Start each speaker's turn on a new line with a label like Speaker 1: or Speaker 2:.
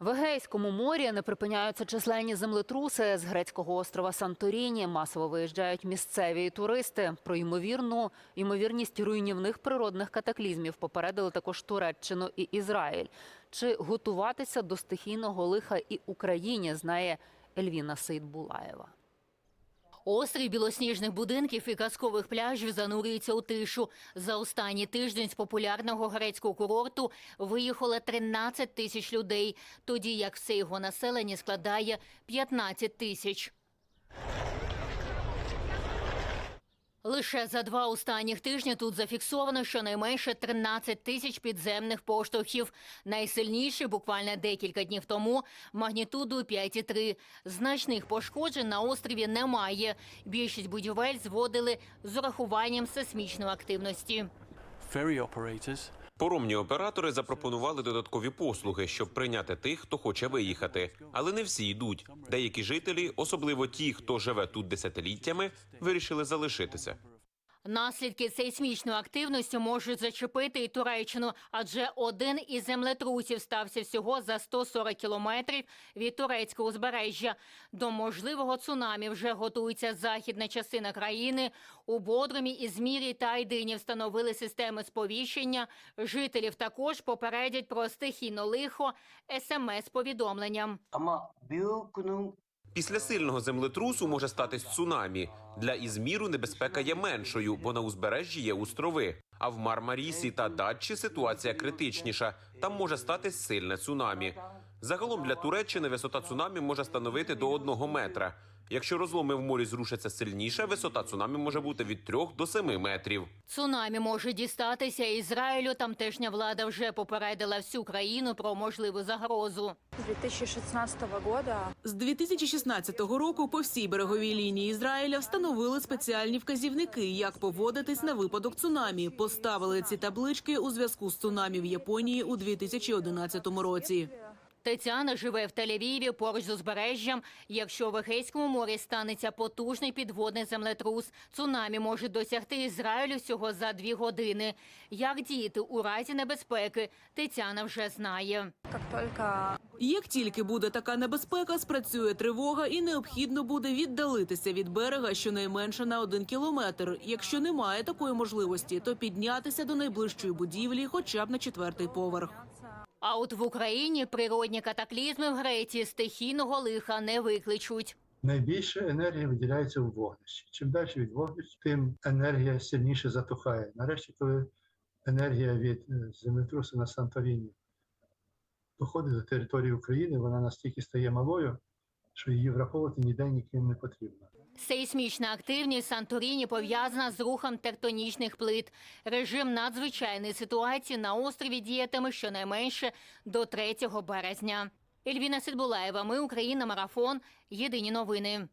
Speaker 1: В Егейському морі не припиняються численні землетруси з грецького острова Санторіні. Масово виїжджають місцеві туристи. Про ймовірну ймовірність руйнівних природних катаклізмів попередили також Туреччину і Ізраїль. Чи готуватися до стихійного лиха і Україні знає Ельвіна Сейдбулаєва.
Speaker 2: Острів білосніжних будинків і казкових пляжів занурюється у тишу. За останній тиждень з популярного грецького курорту виїхало 13 тисяч людей, тоді як все його населення складає 15 тисяч. Лише за два останніх тижні тут зафіксовано щонайменше 13 тисяч підземних поштовхів. Найсильніші буквально декілька днів тому магнітудою 5,3. Значних пошкоджень на острові немає. Більшість будівель зводили з урахуванням сейсмічної активності.
Speaker 3: Ferry
Speaker 4: Поромні оператори запропонували додаткові послуги, щоб прийняти тих, хто хоче виїхати. Але не всі йдуть. Деякі жителі, особливо ті, хто живе тут десятиліттями, вирішили залишитися.
Speaker 2: Наслідки сейсмічної активності можуть зачепити і Туреччину, адже один із землетрусів стався всього за 140 кілометрів від турецького узбережжя. До можливого цунамі вже готується західна частина країни. У Бодрумі, Ізмірі та Айдині встановили системи сповіщення. Жителів також попередять про стихійне лихо смс-повідомленням.
Speaker 4: Після сильного землетрусу може статись цунамі. Для Ізміру небезпека є меншою, бо на узбережжі є острови. А в Мармарісі та Датчі ситуація критичніша. Там може статись сильне цунамі. Загалом для Туреччини висота цунамі може становити до одного метра. Якщо розломи в морі зрушаться сильніше, висота цунамі може бути від 3 до 7 метрів.
Speaker 2: Цунамі може дістатися Ізраїлю. Тамтешня влада вже попередила всю країну про можливу загрозу.
Speaker 5: 2016 года
Speaker 6: З 2016 року по всій береговій лінії Ізраїля встановили спеціальні вказівники, як поводитись на випадок цунамі. Поставили ці таблички у зв'язку з цунамі в Японії у 2011 році.
Speaker 2: Тетяна живе в Тель-Авіві поруч з узбережжям. Якщо в Егейському морі станеться потужний підводний землетрус, цунамі може досягти Ізраїлю всього за дві години. Як діяти у разі небезпеки, Тетяна вже знає.
Speaker 6: Як тільки буде така небезпека, спрацює тривога і необхідно буде віддалитися від берега щонайменше на один кілометр. Якщо немає такої можливості, то піднятися до найближчої будівлі, хоча б на четвертий поверх.
Speaker 2: А от в Україні природні катаклізми в Греції стихійного лиха не викличуть.
Speaker 7: Найбільше енергії виділяється у вогнищі. Чим далі від вогнища, тим енергія сильніше затухає. Нарешті, коли енергія від е, землетрусу на Санторіні доходить до території України, вона настільки стає малою, що її враховувати ніде ніким не потрібно.
Speaker 2: Сейсмічна активність Санторіні пов'язана з рухом тектонічних плит. Режим надзвичайної ситуації на острові діятиме щонайменше до 3 березня. Ельвіна Сидбулаєва, ми Україна, марафон. Єдині новини.